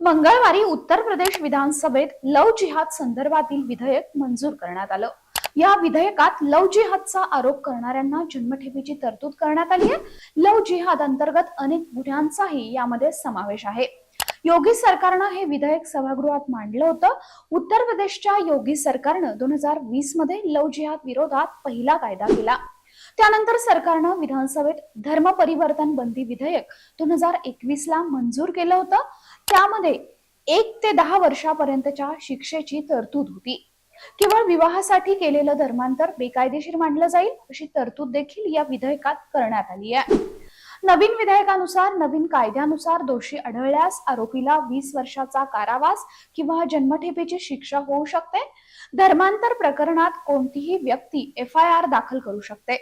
मंगळवारी उत्तर प्रदेश विधानसभेत लव जिहाद संदर्भातील विधेयक मंजूर करण्यात आलं. या विधेयकात लव जिहादचा आरोप करणाऱ्यांना जन्मठेपीची तरतूद करण्यात आली आहे. लव जिहाद अंतर्गत अनेक गुन्ह्यांचाही यामध्ये समावेश आहे. योगी सरकारनं हे विधेयक सभागृहात मांडलं होतं. उत्तर प्रदेशच्या योगी सरकारनं दोन हजार वीसमध्ये लव जिहाद विरोधात पहिला कायदा केला. त्यानंतर सरकारनं विधानसभेत धर्म परिवर्तन बंदी विधेयक दोन हजार एकवीस ला मंजूर केलं होतं. त्यामध्ये एक ते दहा वर्षापर्यंतच्या शिक्षेची तरतूद होती. केवळ विवाहासाठी केलेलं धर्मांतर बेकायदेशीर मानलं जाईल अशी तरतूद देखील या विधेयकात करण्यात आली आहे. नवीन विधेयकानुसार नवीन कायद्यानुसार दोषी आढळल्यास आरोपीला वीस वर्षाचा कारावास किंवा जन्मठेपेची शिक्षा होऊ शकते. धर्मांतर प्रकरणात कोणतीही व्यक्ती एफ आय आर दाखल करू शकते.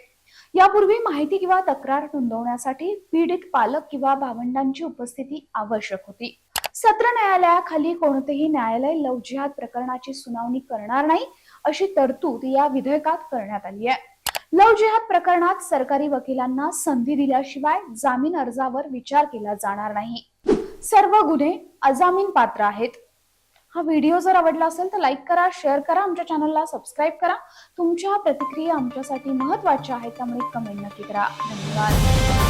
यापूर्वी माहिती किंवा तक्रार नोंदवण्यासाठी पीडित पालक किंवा भावंडांची उपस्थिती आवश्यक होती. सत्र न्यायालयाखाली कोणतेही न्यायालय लव जिहाद प्रकरणाची सुनावणी करणार नाही अशी तरतूद या विधेयकात करण्यात आली आहे. लव जिहाद प्रकरणात सरकारी वकिलांना संधी दिल्याशिवाय जामीन अर्जावर विचार केला जाणार नाही. सर्व गुन्हे अजामीन पात्र आहेत. हा व्हिडिओ जर आवडला असेल तर लाईक करा शेअर करा आमच्या चॅनलला सबस्क्राईब करा. तुमच्या प्रतिक्रिया आमच्यासाठी महत्त्वाच्या आहेत त्यामुळे कमेंट नक्की करा. धन्यवाद.